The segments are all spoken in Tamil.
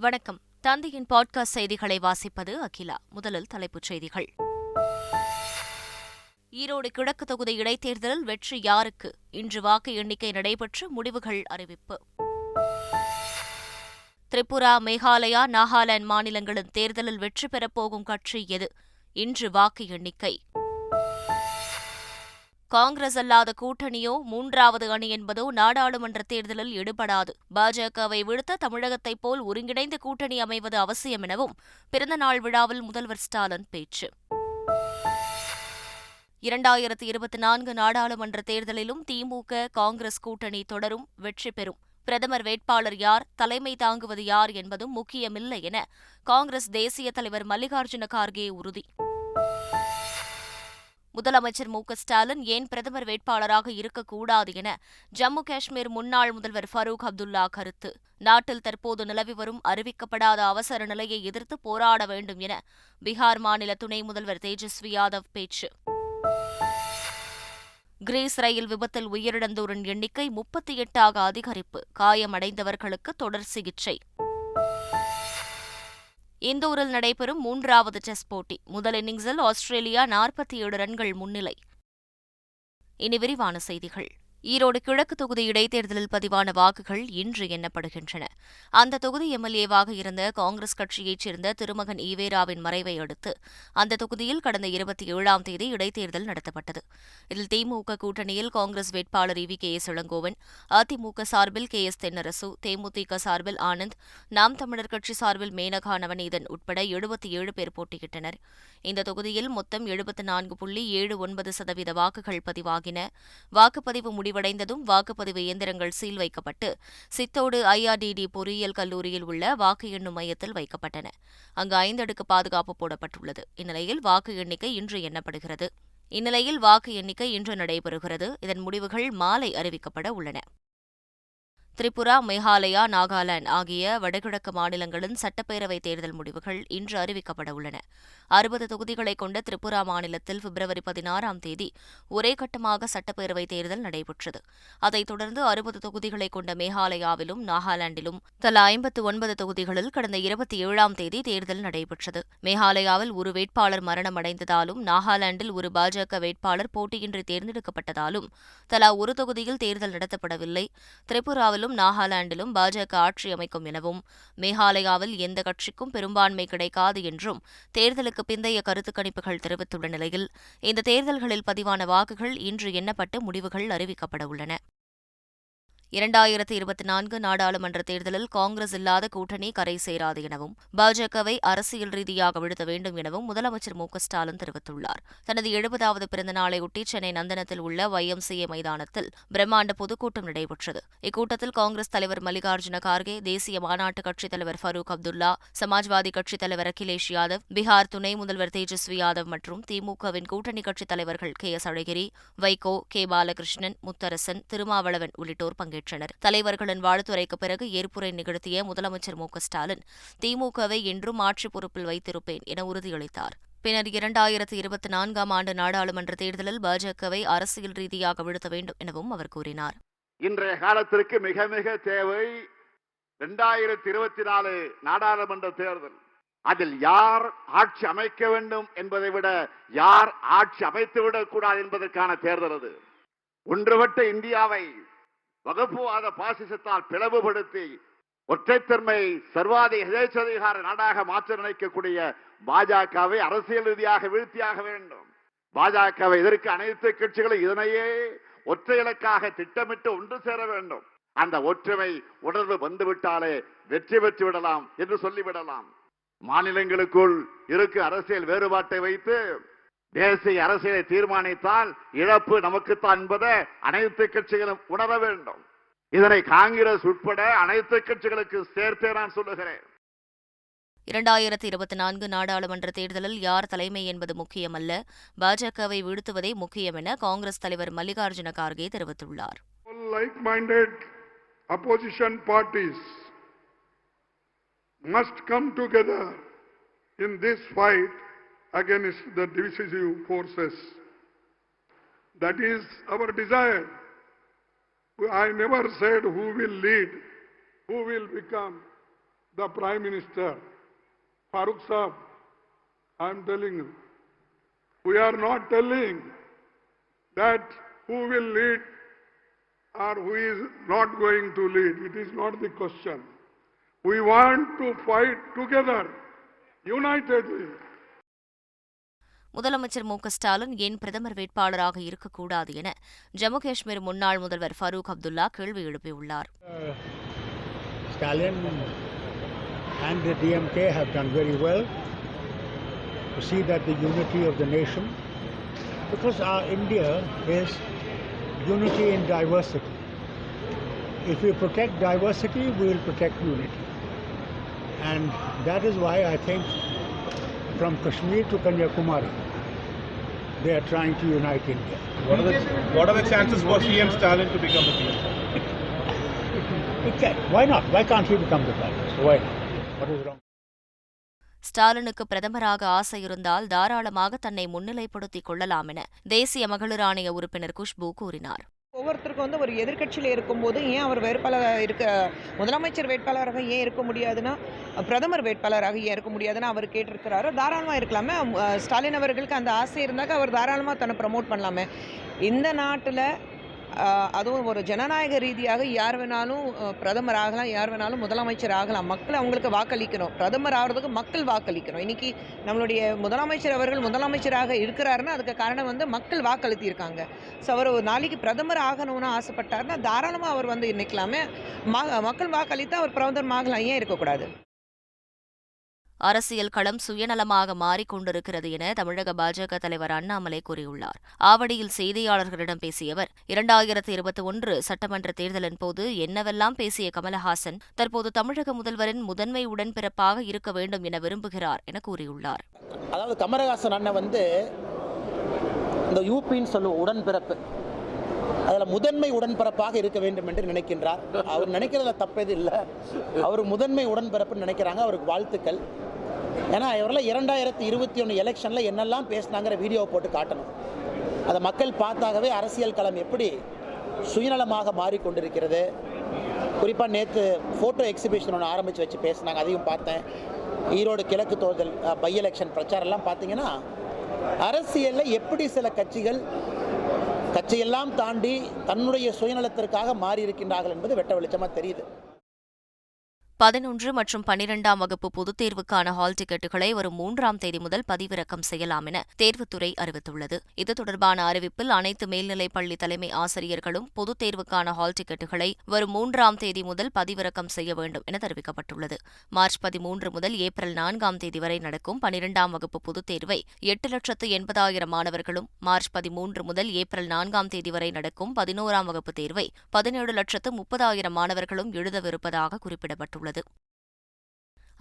வணக்கம். தந்தையின் பாட்காஸ்ட் செய்திகளை வாசிப்பது அகிலா. முதலில் தலைப்புச் செய்திகள். ஈரோடு கிழக்கு தொகுதி இடைத்தேர்தலில் வெற்றி யாருக்கு? இன்று வாக்கு எண்ணிக்கை நடைபெற்று முடிவுகள் அறிவிப்பு. திரிபுரா மேகாலயா நாகாலாந்து மாநிலங்களின் தேர்தலில் வெற்றி பெறப்போகும் கட்சி எது? இன்று வாக்கு எண்ணிக்கை. காங்கிரஸ் அல்லாத கூட்டணியோ மூன்றாவது அணி என்பதோ நாடாளுமன்ற தேர்தலில் ஈடுபடாது. பாஜகவை விடுத்த தமிழகத்தைப் போல் ஒருங்கிணைந்த கூட்டணி அமைவது அவசியம் எனவும் பிறந்தநாள் விழாவில் முதல்வர் ஸ்டாலின் பேச்சு. இரண்டாயிரத்தி இருபத்தி நான்கு நாடாளுமன்ற தேர்தலிலும் திமுக காங்கிரஸ் கூட்டணி தொடரும் வெற்றி பெறும். பிரதமர் வேட்பாளர் யார் தலைமை தாங்குவது யார் என்பதும் முக்கியமில்லை என காங்கிரஸ் தேசிய தலைவர் மல்லிகார்ஜுன கார்கே உறுதி. முதலமைச்சர் மு ஸ்டாலின் ஏன் பிரதமர் வேட்பாளராக இருக்கக்கூடாது என ஜம்மு காஷ்மீர் முன்னாள் முதல்வர் ஃபரூக் அப்துல்லா கருத்து. நாட்டில் தற்போது நிலவி வரும் அறிவிக்கப்படாத அவசர நிலையை எதிர்த்து போராட வேண்டும் என பீகார் மாநில துணை முதல்வர் தேஜஸ்வி யாதவ் பேச்சு. கிரீஸ் ரயில் விபத்தில் உயிரிழந்தோரின் எண்ணிக்கை முப்பத்தி எட்டாக அதிகரிப்பு. காயமடைந்தவர்களுக்கு தொடர் சிகிச்சை. இந்தூரில் நடைபெறும் மூன்றாவது டெஸ்ட் போட்டி. முதல் இன்னிங்ஸில் ஆஸ்திரேலியா நாற்பத்தி ஏழு ரன்கள் முன்னிலை. இனி விரிவான செய்திகள். ஈரோடு கிழக்கு தொகுதி இடைத்தேர்தலில் பதிவான வாக்குகள் இன்று எண்ணப்படுகின்றன. அந்த தொகுதி எம்எல்ஏவாக இருந்த காங்கிரஸ் கட்சியைச் சேர்ந்த திருமகன் ஈவேராவின் மறைவை அடுத்து அந்த தொகுதியில் கடந்த இருபத்தி ஏழாம் தேதி இடைத்தேர்தல் நடத்தப்பட்டது. இதில் திமுக கூட்டணியில் காங்கிரஸ் வேட்பாளர் E V K S Elangovan AIADMK சார்பில் கே எஸ் தென்னரசு தேமுதிக சார்பில் ஆனந்த் நாம் தமிழர் கட்சி சார்பில் மேனகா நவநீதன் உட்பட எழுபத்தி ஏழு பேர் போட்டியிட்டனர். இந்த தொகுதியில் மொத்தம் எழுபத்து நான்கு புள்ளி ஏழு ஒன்பது சதவீத வாக்குகள் பதிவாகின. வாக்குப்பதிவு முடிவடைந்ததும் வாக்குப்பதிவு இயந்திரங்கள் சீல் வைக்கப்பட்டு சித்தோடு ஐஆர்டிடி பொறியியல் கல்லூரியில் உள்ள வாக்கு எண்ணும் மையத்தில் வைக்கப்பட்டன. அங்கு ஐந்தடுக்கு பாதுகாப்பு போடப்பட்டுள்ளது. இந்நிலையில் வாக்கு எண்ணிக்கை இன்று எண்ணப்படுகிறது. இந்நிலையில் வாக்கு எண்ணிக்கை இன்று நடைபெறுகிறது. இதன் முடிவுகள் மாலை அறிவிக்கப்பட உள்ளன. திரிபுரா மேகாலயா நாகாலாந்து ஆகிய வடகிழக்கு மாநிலங்களின் சட்டப்பேரவைத் தேர்தல் முடிவுகள் இன்று அறிவிக்கப்பட உள்ளன. அறுபது தொகுதிகளை கொண்ட திரிபுரா மாநிலத்தில் பிப்ரவரி பதினாறாம் தேதி ஒரே கட்டமாக சட்டப்பேரவைத் தேர்தல் நடைபெற்றது. அதைத் தொடர்ந்து அறுபது தொகுதிகளை கொண்ட மேகாலயாவிலும் நாகாலாந்திலும் தலா ஐம்பத்து ஒன்பது தொகுதிகளில் கடந்த இருபத்தி ஏழாம் தேதி தேர்தல் நடைபெற்றது. மேகாலயாவில் ஒரு வேட்பாளர் மரணமடைந்ததாலும் நாகாலாந்தில் ஒரு பாஜக வேட்பாளர் போட்டியின்றி தேர்ந்தெடுக்கப்பட்டதாலும் தலா ஒரு தொகுதியில் தேர்தல் நடத்தப்படவில்லை. திரிபுராவிலும் மேலும் நாகாலாந்திலும் பாஜக ஆட்சி அமைக்கும் எனவும் மேகாலயாவில் எந்த கட்சிக்கும் பெரும்பான்மை கிடைக்காது என்றும் தேர்தலுக்கு பிந்தைய கருத்து கணிப்புகள் தெரிவித்துள்ள நிலையில் இந்த தேர்தல்களில் பதிவான வாக்குகள் இன்று எண்ணப்பட்டு முடிவுகள் அறிவிக்கப்பட உள்ளன. இரண்டாயிரத்தி இருபத்தி நான்கு நாடாளுமன்ற தேர்தலில் காங்கிரஸ் இல்லாத கூட்டணி கரை சேராது எனவும் பாஜகவை அரசியல் ரீதியாக விழுத்த வேண்டும் எனவும் முதலமைச்சர் மு ஸ்டாலின் தெரிவித்துள்ளார். தனது எழுபதாவது பிறந்த நாளையொட்டி சென்னை நந்தனத்தில் உள்ள ஒய்எம்சிஏ மைதானத்தில் பிரம்மாண்ட பொதுக்கூட்டம் நடைபெற்றது. இக்கூட்டத்தில் காங்கிரஸ் தலைவர் மல்லிகார்ஜுன கார்கே தேசிய மாநாட்டு கட்சித் தலைவர் ஃபரூக் அப்துல்லா சமாஜ்வாதி கட்சித் தலைவர் அகிலேஷ் யாதவ் பீகார் துணை முதல்வர் தேஜஸ்வி யாதவ் மற்றும் திமுகவின் கூட்டணி கட்சித் தலைவர்கள் K S Alagiri Vaiko K Balakrishnan Mutharasan Thirumavalavan உள்ளிட்டோர் பங்கேற்றனர். பங்கேற்றனர் தலைவர்களின் வாழ்த்துரைக்கு பிறகு ஏற்புரை நிகழ்த்திய முதலமைச்சர் மு ஸ்டாலின் திமுகவை என்றும் ஆட்சி பொறுப்பில் வைத்திருப்பேன் என உறுதியளித்தார். பின்னர் இரண்டாயிரத்து இருபத்தி நான்காம் ஆண்டு நாடாளுமன்ற தேர்தலில் பாஜகவை அரசியல் ரீதியாக வீழ்த்த வேண்டும் எனவும் அவர் கூறினார். இன்றைய காலத்திற்கு மிக மிக தேவை இரண்டாயிரத்தி இருபத்தி நாலு நாடாளுமன்ற தேர்தல். அதில் யார் ஆட்சி அமைக்க வேண்டும் என்பதை விட யார் ஆட்சி அமைத்து விடக்கூடாது என்பதற்கான தேர்தல் அது. ஒன்றுபட்ட இந்தியாவை வகுப்புவாத பாசிசத்தால் பிளவுபடுத்தி ஒற்றைத்தன்மை சர்வாதி எதேச்சதிகார நாடாக மாற்ற நினைக்கக்கூடிய பாஜகவை அரசியல் ரீதியாக வீழ்த்தியாக வேண்டும். பாஜகவை எதிர்க்க அனைத்து கட்சிகளும் இதனையே ஒற்றை இலக்காக திட்டமிட்டு ஒன்று சேர வேண்டும். அந்த ஒற்றுமை உணர்வு வந்துவிட்டாலே வெற்றி பெற்று விடலாம் என்று சொல்லிவிடலாம். மாநிலங்களுக்குள் இருக்கு அரசியல் வேறுபாட்டை வைத்து தேசிய அரசியலை தீர்மானித்தால் இழப்பு நமக்குத்தான் என்பதை அனைத்து கட்சிகளும் உணர வேண்டும். இதனை காங்கிரஸ் உட்பட அனைத்து கட்சிகளுக்கு சேர்த்தே நான் சொல்லுகிறேன். இரண்டாயிரத்தி இருபத்தி நான்கு நாடாளுமன்ற தேர்தலில் யார் தலைமை என்பது முக்கியமல்ல. பாஜகவை வீழ்த்துவதே முக்கியம் என காங்கிரஸ் தலைவர் மல்லிகார்ஜுன கார்கே தெரிவித்துள்ளார். Opposition parties must come together in this fight against the divisive forces. That is our desire. I never said who will lead, who will become the Prime Minister, Farooq Saab, I am telling you, we are not telling that who will lead or who is not going to lead. It is not the question. We want to fight together, unitedly. முதலமைச்சர் மு ஸ்டாலின் ஏன் பிரதமர் வேட்பாளராக இருக்கக்கூடாது என ஜம்மு காஷ்மீர் முன்னாள் முதல்வர் ஃபரூக் அப்துல்லா கேள்வி எழுப்பியுள்ளார் and the DMK have done very well to see that the unity of the nation, because our India is unity in diversity. If we protect diversity, we will protect unity. And that is why I think from Kashmir to Kanyakumari, they are trying to unite India. What are the what are the chances for CM Stalin to become the PM? Why not? Why can't he become the prime minister? Why not? What is wrong? ஸ்டாலினுக்கு பிரதமராக ஆசை இருந்தால் தாராளமாக தன்னை முன்னிலைப்படுத்திக் கொள்ளலாம் என தேசிய மகளிர் ஆணைய உறுப்பினர் குஷ்பு கூறினார் ஒவ்வொருத்தருக்கும் வந்து ஒரு எதிர்க்கட்சியில் இருக்கும்போது ஏன் அவர் வேட்பாளராக இருக்க முதலமைச்சர் வேட்பாளராக ஏன் இருக்க முடியாதுன்னா பிரதமர் வேட்பாளராக ஏன் இருக்க முடியாதுன்னு அவர் கேட்டிருக்கிறாரு. தாராளமாக இருக்கலாமே. ஸ்டாலின் அவர்களுக்கு அந்த ஆசை இருந்தாக்க அவர் தாராளமாக தன்னை ப்ரமோட் பண்ணலாமே. இந்த நாட்டில் அதுவும் ஒரு ஜனநாயக ரீதியாக யார் வேணாலும் பிரதமர் ஆகலாம் யார் வேணாலும் முதலமைச்சர் ஆகலாம். மக்கள் அவங்களுக்கு வாக்களிக்கணும். பிரதமர் ஆகிறதுக்கு மக்கள் வாக்களிக்கணும். இன்றைக்கி நம்மளுடைய முதலமைச்சர் அவர்கள் முதலமைச்சராக இருக்கிறாருன்னா அதுக்கு காரணம் வந்து மக்கள் வாக்களித்திருக்காங்க. ஸோ அவர் ஒரு நாளைக்கு பிரதமர் ஆகணும்னு ஆசைப்பட்டாருன்னா தாராளமாக அவர் வந்து நிற்கலாமே மக்கள் வாக்களித்தால் அவர் பிரதமர் ஆகலாம். ஏன் இருக்கக்கூடாது? அரசியல் களம் சுயநலமாக மாறிக்கொண்டிருக்கிறது என தமிழக பாஜக தலைவர் அண்ணாமலை கூறியுள்ளார். ஆவடியில் செய்தியாளர்களிடம் பேசிய அவர் இரண்டாயிரத்தி இருபத்தி ஒன்று சட்டமன்ற தேர்தலின் போது என்னவெல்லாம் பேசிய கமலஹாசன் தற்போது தமிழக முதல்வரின் முதன்மை உடன்பிறப்பாக இருக்க வேண்டும் என விரும்புகிறார் என கூறியுள்ளார். அதாவது கமலஹாசன் அண்ணன் வந்து இந்த யூபின்னு சொல்லுவோம் உடன்பிறப்பு. அதில் முதன்மை உடன்பிறப்பாக இருக்க வேண்டும் என்று நினைக்கின்றார். அவர் நினைக்கிறதுல தப்பது இல்லை. அவர் முதன்மை உடன்பிறப்புன்னு நினைக்கிறாங்க. அவருக்கு வாழ்த்துக்கள். ஏன்னா இவரெல்லாம் இரண்டாயிரத்தி இருபத்தி ஒன்று எலெக்ஷனில் என்னெல்லாம் பேசினாங்கிற வீடியோவை போட்டு காட்டணும். அதை மக்கள் பார்த்தாகவே அரசியல் களம் எப்படி சுயநலமாக மாறிக்கொண்டிருக்கிறது. குறிப்பாக நேற்று ஃபோட்டோ எக்ஸிபிஷன் ஒன்று ஆரம்பித்து வச்சு பேசினாங்க அதையும் பார்த்தேன். ஈரோடு கிழக்கு தேர்தல் பை எலெக்ஷன் பிரச்சாரம்லாம் பார்த்தீங்கன்னா அரசியலில் எப்படி சில கட்சிகள் கட்சியெல்லாம் தாண்டி தன்னுடைய சுயநலத்திற்காக மாறி இருக்கின்றார்கள் என்பது வெட்ட வெளிச்சமாக தெரியுது. பதினொன்று மற்றும் பனிரெண்டாம் வகுப்பு பொதுத் தேர்வுக்கான ஹால் டிக்கெட்டுகளை வரும் மூன்றாம் தேதி முதல் பதிவிறக்கம் செய்யலாம் என தேர்வுத்துறை அறிவித்துள்ளது. இது தொடர்பான அறிவிப்பில் அனைத்து மேல்நிலைப் பள்ளி தலைமை ஆசிரியர்களும் பொதுத் தேர்வுக்கான ஹால் டிக்கெட்டுகளை வரும் மூன்றாம் தேதி முதல் பதிவிறக்கம் செய்ய வேண்டும் என தெரிவிக்கப்பட்டுள்ளது. மார்ச் பதிமூன்று முதல் ஏப்ரல் நான்காம் தேதி வரை நடக்கும் பனிரெண்டாம் வகுப்பு பொதுத் தேர்வை எட்டு லட்சத்து எண்பதாயிரம் மாணவர்களும் மார்ச் பதிமூன்று முதல் ஏப்ரல் நான்காம் தேதி வரை நடக்கும் பதினோராம் வகுப்பு தேர்வை பதினேழு லட்சத்து முப்பதாயிரம் மாணவர்களும் எழுதவிருப்பதாக குறிப்பிடப்பட்டுள்ளது. உள்ளது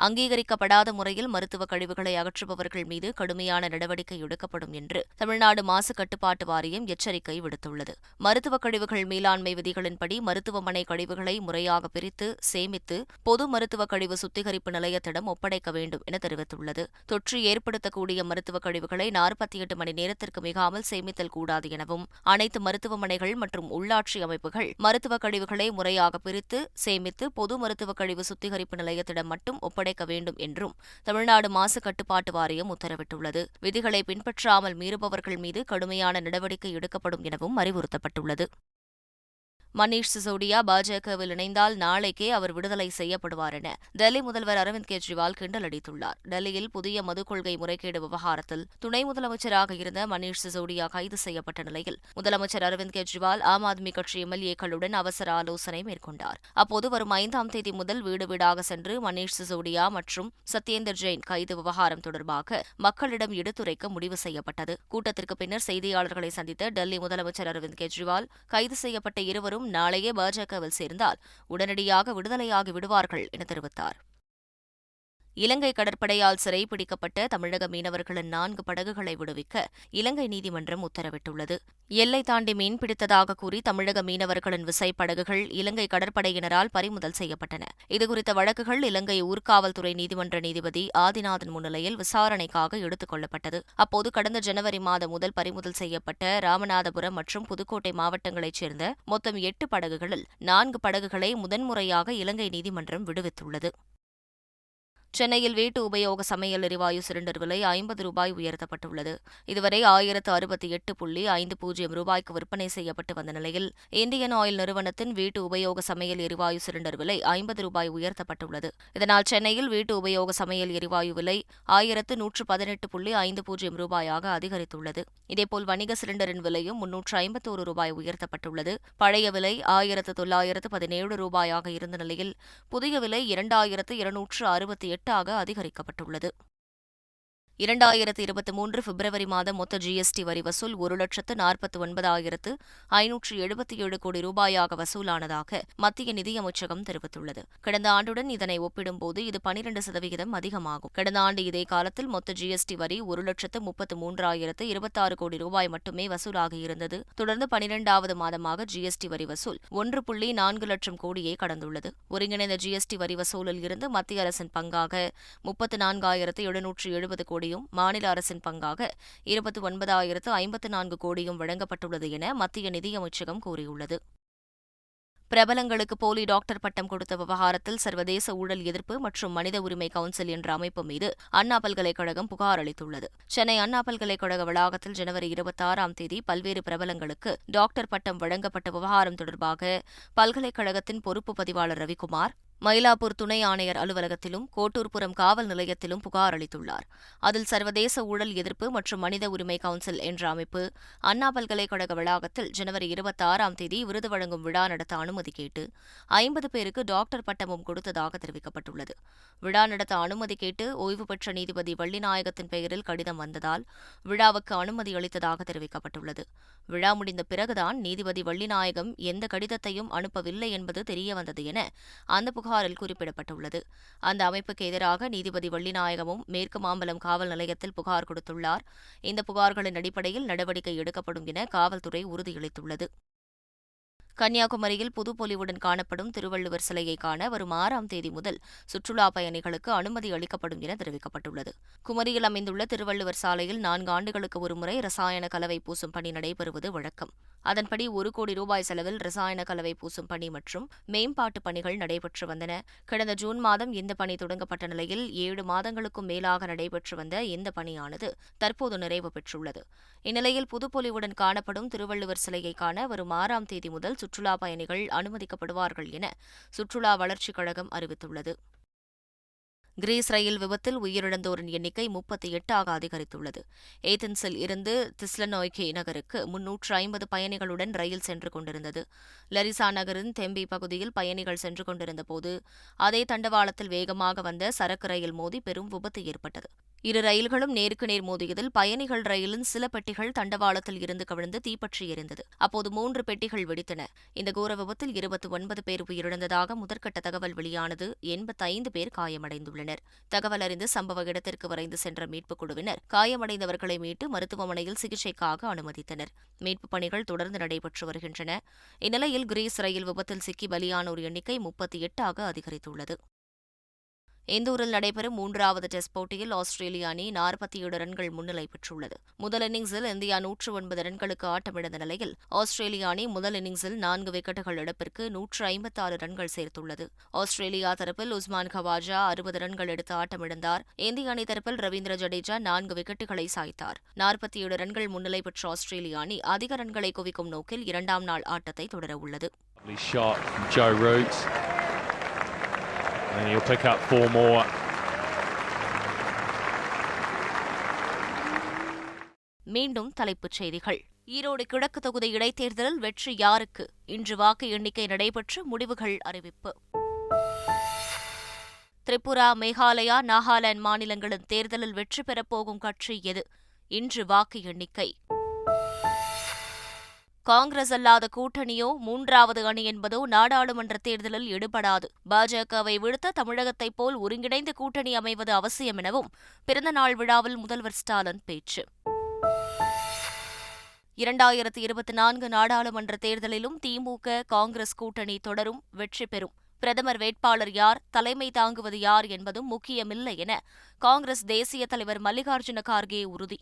அங்கீகரிக்கப்படாத முறையில் மருத்துவக் கழிவுகளை அகற்றுபவர்கள் மீது கடுமையான நடவடிக்கை எடுக்கப்படும் என்று தமிழ்நாடு மாசு கட்டுப்பாட்டு வாரியம் எச்சரிக்கை விடுத்துள்ளது. மருத்துவக் கழிவுகள் மேலாண்மை விதிகளின்படி மருத்துவமனை கழிவுகளை முறையாக பிரித்து சேமித்து பொது மருத்துவ கழிவு சுத்திகரிப்பு நிலையத்திடம் ஒப்படைக்க வேண்டும் என தெரிவித்துள்ளது. தொற்று ஏற்படுத்தக்கூடிய மருத்துவ கழிவுகளை நாற்பத்தி எட்டு மணி நேரத்திற்கு மிகாமல் சேமித்தல் கூடாது எனவும் அனைத்து மருத்துவமனைகள் மற்றும் உள்ளாட்சி அமைப்புகள் மருத்துவக் கழிவுகளை முறையாக பிரித்து சேமித்து பொது மருத்துவ கழிவு சுத்திகரிப்பு நிலையத்திடம் மட்டும் ஒப்படை ஒப்படைக்க வேண்டும் என்றும் தமிழ்நாடு மாசு கட்டுப்பாட்டு வாரியம் உத்தரவிட்டுள்ளது. விதிகளை பின்பற்றாமல் மீறுபவர்கள் மீது கடுமையான நடவடிக்கை எடுக்கப்படும் எனவும் அறிவுறுத்தப்பட்டுள்ளது. மணீஷ் சிசோடியா பாஜகவில் இணைந்தால் நாளைக்கே அவர் விடுதலை செய்யப்படுவார் என டெல்லி முதல்வர் அரவிந்த் கெஜ்ரிவால் கிண்டல் அடித்துள்ளார். டெல்லியில் புதிய மது கொள்கை முறைகேடு விவகாரத்தில் துணை முதலமைச்சராக இருந்த மணீஷ் சிசோடியா கைது செய்யப்பட்ட நிலையில் முதலமைச்சர் அரவிந்த் கெஜ்ரிவால் ஆம் ஆத்மி கட்சி எம்எல்ஏக்களுடன் அவசர ஆலோசனை மேற்கொண்டார். அப்போது வரும் ஐந்தாம் தேதி முதல் வீடு வீடாக சென்று மணீஷ் சிசோடியா மற்றும் சத்யேந்தர் ஜெயின் கைது விவகாரம் தொடர்பாக மக்களிடம் எடுத்துரைக்க முடிவு செய்யப்பட்டது. கூட்டத்திற்கு பின்னர் செய்தியாளர்களை சந்தித்த டெல்லி முதலமைச்சர் அரவிந்த் கெஜ்ரிவால் கைது செய்யப்பட்ட இருவரும் நாளையே பாஜகவில் சேர்ந்தால் உடனடியாக விடுதலையாகி விடுவார்கள் என தெரிவித்தார். இலங்கை கடற்படையால் சிறைபிடிக்கப்பட்ட தமிழக மீனவர்களின் நான்கு படகுகளை விடுவிக்க இலங்கை நீதிமன்றம் உத்தரவிட்டுள்ளது. எல்லை தாண்டி மீன்பிடித்ததாக கூறி தமிழக மீனவர்களின் விசைப்படகுகள் இலங்கை கடற்படையினரால் பறிமுதல் செய்யப்பட்டன. இதுகுறித்த வழக்குகள் இலங்கை ஊர்காவல்துறை நீதிமன்ற நீதிபதி ஆதிநாதன் முன்னிலையில் விசாரணைக்காக எடுத்துக் கொள்ளப்பட்டது. அப்போது கடந்த ஜனவரி மாதம் முதல் பறிமுதல் செய்யப்பட்ட ராமநாதபுரம் மற்றும் புதுக்கோட்டை மாவட்டங்களைச் சேர்ந்த மொத்தம் எட்டு படகுகளில் நான்கு படகுகளை முதன்முறையாக இலங்கை நீதிமன்றம் விடுவித்துள்ளது. சென்னையில் வீட்டு உபயோக சமையல் எரிவாயு சிலிண்டர் விலை ஐம்பது ரூபாய் உயர்த்தப்பட்டுள்ளது. இதுவரை ஆயிரத்து அறுபத்தி எட்டு புள்ளி ஐந்து பூஜ்ஜியம் ரூபாய்க்கு விற்பனை செய்யப்பட்டு வந்த நிலையில் இந்தியன் ஆயில் நிறுவனத்தின் வீட்டு உபயோக சமையல் எரிவாயு சிலிண்டர் விலை ஐம்பது ரூபாய் உயர்த்தப்பட்டுள்ளது. இதனால் சென்னையில் வீட்டு உபயோக சமையல் எரிவாயு விலை ஆயிரத்து நூற்று பதினெட்டு புள்ளி ஐந்து பூஜ்ஜியம் ரூபாயாக அதிகரித்துள்ளது. இதேபோல் வணிக சிலிண்டரின் விலையும் முன்னூற்று ஐம்பத்தோரு ரூபாய் உயர்த்தப்பட்டுள்ளது. பழைய விலை ஆயிரத்து தொள்ளாயிரத்து பதினேழு ரூபாயாக இருந்த நிலையில் புதிய விலை இரண்டாயிரத்து இருநூற்று அறுபத்தி எட்டாக அதிகரிக்கப்பட்டுள்ளது. இரண்டாயிரத்து இருபத்தி மூன்று பிப்ரவரி மாதம் மொத்த ஜிஎஸ்டி வரி வசூல் ஒரு லட்சத்து நாற்பத்தி ஒன்பதாயிரத்து ஐநூற்று எழுபத்தி ஏழு கோடி ரூபாயாக வசூலானதாக மத்திய நிதியமைச்சகம் தெரிவித்துள்ளது. கடந்த ஆண்டுடன் இதனை ஒப்பிடும்போது இது பனிரண்டு சதவிகிதம் அதிகமாகும். கடந்த ஆண்டு இதே காலத்தில் மொத்த ஜிஎஸ்டி வரி ஒரு லட்சத்து முப்பத்து மூன்றாயிரத்து இருபத்தாறு கோடி ரூபாய் மட்டுமே வசூலாகியிருந்தது தொடர்ந்து பனிரெண்டாவது மாதமாக ஜிஎஸ்டி வரி வசூல் ஒன்று புள்ளி நான்கு லட்சம் கோடியை கடந்துள்ளது. ஒருங்கிணைந்த ஜிஎஸ்டி வரி வசூலில் இருந்து மத்திய அரசின் பங்காக முப்பத்து நான்காயிரத்து எழுநூற்று எழுபது கோடியும் மாநில அரசின் பங்காக இருபத்தி ஒன்பதாயிரத்து ஐம்பத்து நான்கு கோடியும் வழங்கப்பட்டுள்ளது என மத்திய நிதியமைச்சகம் கூறியுள்ளது. பிரபலங்களுக்கு போலி டாக்டர் பட்டம் கொடுத்த விவகாரத்தில் சர்வதேச ஊழல் எதிர்ப்பு மற்றும் மனித உரிமை கவுன்சில் என்ற அமைப்பு மீது அண்ணா பல்கலைக்கழகம் புகார் அளித்துள்ளது. சென்னை அண்ணா பல்கலைக்கழக வளாகத்தில் ஜனவரி இருபத்தாறாம் தேதி பல்வேறு பிரபலங்களுக்கு டாக்டர் பட்டம் வழங்கப்பட்ட விவகாரம் தொடர்பாக பல்கலைக்கழகத்தின் பொறுப்பு பதிவாளர் ரவிக்குமார் மயிலாப்பூர் துணை ஆணையர் அலுவலகத்திலும் கோட்டூர்புரம் காவல் நிலையத்திலும் புகார் அளித்துள்ளார். அதில் சர்வதேச ஊழல் எதிர்ப்பு மற்றும் மனித உரிமை கவுன்சில் என்ற அமைப்பு அண்ணா பல்கலைக்கழக வளாகத்தில் ஜனவரி இருபத்தி ஆறாம் தேதி விருது வழங்கும் விழா நடத்த அனுமதி கேட்டு ஐம்பது பேருக்கு டாக்டர் பட்டமும் கொடுத்ததாக தெரிவிக்கப்பட்டுள்ளது. விழா நடத்த அனுமதி கேட்டு ஓய்வு பெற்ற நீதிபதி வள்ளிநாயகத்தின் பெயரில் கடிதம் வந்ததால் விழாவுக்கு அனுமதி அளித்ததாக தெரிவிக்கப்பட்டுள்ளது. விழா முடிந்த பிறகுதான் நீதிபதி வள்ளிநாயகம் எந்த கடிதத்தையும் அனுப்பவில்லை என்பது தெரியவந்தது என அந்த புகாரில் குறிப்பிடப்பட்டுள்ளது. அந்த அமைப்புக்கு எதிராக நீதிபதி வள்ளிநாயகமும் மேற்கு மாம்பலம் காவல் நிலையத்தில் புகார் கொடுத்துள்ளார். இந்த புகார்களின் அடிப்படையில் நடவடிக்கை எடுக்கப்படும் என காவல்துறை உறுதியளித்துள்ளது. கன்னியாகுமரியில் புதுப்பொலிவுடன் காணப்படும் திருவள்ளுவர் சிலையை காண வரும் ஆறாம் தேதி முதல் சுற்றுலா பயணிகளுக்கு அனுமதி அளிக்கப்படும் என தெரிவிக்கப்பட்டுள்ளது. குமரியில் அமைந்துள்ள திருவள்ளுவர் சாலையில் நான்கு ஆண்டுகளுக்கு ஒருமுறை ரசாயன கலவை பூசும் பணி நடைபெறுவது வழக்கம். அதன்படி ஒரு கோடி ரூபாய் செலவில் ரசாயன கலவை பூசும் பணி மற்றும் மேம்பாட்டு பணிகள் நடைபெற்று வந்தன. கடந்த ஜூன் மாதம் இந்த பணி தொடங்கப்பட்ட நிலையில் ஏழு மாதங்களுக்கும் மேலாக நடைபெற்று வந்த இந்த பணியானது தற்போது நிறைவு பெற்றுள்ளது. இந்நிலையில் புதுப்பொலிவுடன் காணப்படும் திருவள்ளுவர் சிலையை காண வரும் ஆறாம் தேதி முதல் சுற்றுலா பயணிகள் அனுமதிக்கப்படுவார்கள் என சுற்றுலா வளர்ச்சிக் கழகம் அறிவித்துள்ளது. கிரீஸ் ரயில் விபத்தில் உயிரிழந்தோரின் எண்ணிக்கை முப்பத்தி எட்டாக அதிகரித்துள்ளது. ஏதென்ஸில் இருந்து திஸ்லனோய்கே நகருக்கு முன்னூற்று ஐம்பது பயணிகளுடன் ரயில் சென்று கொண்டிருந்தது. லரிசா நகரின் தெம்பி பகுதியில் பயணிகள் சென்று கொண்டிருந்தபோது அதே தண்டவாளத்தில் வேகமாக வந்த சரக்கு ரயில் மோதி பெரும் விபத்து ஏற்பட்டது. இரு ரயில்களும் நேருக்கு நேர் மோதியதில் பயணிகள் ரயிலின் சில பெட்டிகள் தண்டவாளத்தில் இருந்து கவிழ்ந்து தீப்பற்றி எரிந்தது. அப்போது மூன்று பெட்டிகள் வெடித்தன. இந்த கோர விபத்தில் இருபத்தி ஒன்பது பேர் உயிரிழந்ததாக முதற்கட்ட தகவல் வெளியானது. எண்பத்தைந்து பேர் காயமடைந்துள்ளனர். தகவல் அறிந்து சம்பவ இடத்திற்கு விரைந்து சென்ற மீட்புக் குழுவினர் காயமடைந்தவர்களை மீட்டு மருத்துவமனையில் சிகிச்சைக்காக அனுமதித்தனர். மீட்புப் பணிகள் தொடர்ந்து நடைபெற்று வருகின்றன. இந்நிலையில் கிரீஸ் ரயில் விபத்தில் சிக்கி பலியானோர் எண்ணிக்கை முப்பத்தி எட்டாக அதிகரித்துள்ளது. இந்தூரில் நடைபெறும் மூன்றாவது டெஸ்ட் போட்டியில் ஆஸ்திரேலிய அணி நாற்பத்தி ஏழு ரன்கள் முன்னிலை பெற்றுள்ளது. முதல் இன்னிங்ஸில் இந்தியா நூற்று ஒன்பது ரன்களுக்கு ஆட்டமிழந்த நிலையில் ஆஸ்திரேலிய அணி முதல் இன்னிங்ஸில் நான்கு விக்கெட்டுகள் இழப்பிற்கு நூற்று ஐம்பத்தாறு ரன்கள் சேர்த்துள்ளது. ஆஸ்திரேலியா தரப்பில் உஸ்மான் கவாஜா அறுபது ரன்கள் எடுத்து ஆட்டமிழந்தார். இந்திய அணி தரப்பில் ரவீந்திர ஜடேஜா நான்கு விக்கெட்டுகளை சாய்த்தார். நாற்பத்தி ஏழு ரன்கள் முன்னிலை பெற்ற ஆஸ்திரேலிய அணி அதிக ரன்களை குவிக்கும் நோக்கில் இரண்டாம் நாள் ஆட்டத்தை தொடரவுள்ளது. And he'll pick up four more. மீண்டும் தலைப்புச் செய்திகள். ஈரோடு கிழக்கு தொகுதி இடைத்தேர்தலில் வெற்றி யாருக்கு? இன்று வாக்கு எண்ணிக்கை நடைபெற்று முடிவுகள் அறிவிப்பு. திரிபுரா மேகாலயா நாகாலாந்து மாநிலங்களின் தேர்தலில் வெற்றி பெறப்போகும் கட்சி எது? இன்று வாக்கு எண்ணிக்கை. காங்கிரஸ் அல்லாத கூட்டணியோ மூன்றாவது அணி என்பதோ நாடாளுமன்ற தேர்தலில் ஈடுபடாது பாஜகவை விடுத்த தமிழகத்தைப் போல் ஒருங்கிணைந்த கூட்டணி அமைவது அவசியம் எனவும் பிறந்தநாள் விழாவில் முதல்வர் ஸ்டாலின் பேச்சு. இரண்டாயிரத்தி இருபத்தி நான்கு நாடாளுமன்ற தேர்தலிலும் திமுக காங்கிரஸ் கூட்டணி தொடரும் வெற்றி பெறும். பிரதமர் வேட்பாளர் யார் தலைமை தாங்குவது யார் என்பதும் முக்கியமில்லை என காங்கிரஸ் தேசிய தலைவர் மல்லிகார்ஜுன கார்கே உறுதி.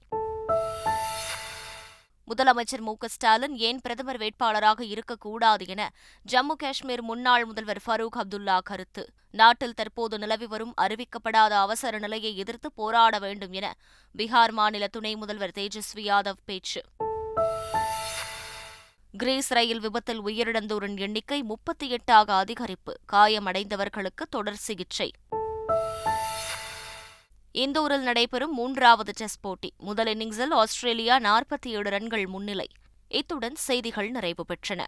முதலமைச்சர் மு ஸ்டாலின் ஏன் பிரதமர் வேட்பாளராக இருக்கக்கூடாது என ஜம்மு காஷ்மீர் முன்னாள் முதல்வர் ஃபரூக் அப்துல்லா கருத்து. நாட்டில் தற்போது நிலவி வரும் அறிவிக்கப்படாத அவசர நிலையை எதிர்த்து போராட வேண்டும் என பீகார் மாநில துணை முதல்வர் தேஜஸ்வி யாதவ் பேச்சு. கிரீஸ் ரயில் விபத்தில் உயிரிழந்தோரின் எண்ணிக்கை முப்பத்தி எட்டாக அதிகரிப்பு. காயமடைந்தவர்களுக்கு தொடர் சிகிச்சை. இந்தூரில் நடைபெறும் மூன்றாவது டெஸ்ட் போட்டி. முதல் இன்னிங்ஸில் ஆஸ்திரேலியா நாற்பத்தி ஏழு ரன்கள் முன்னிலை. இத்துடன் செய்திகள் நிறைவு பெற்றன.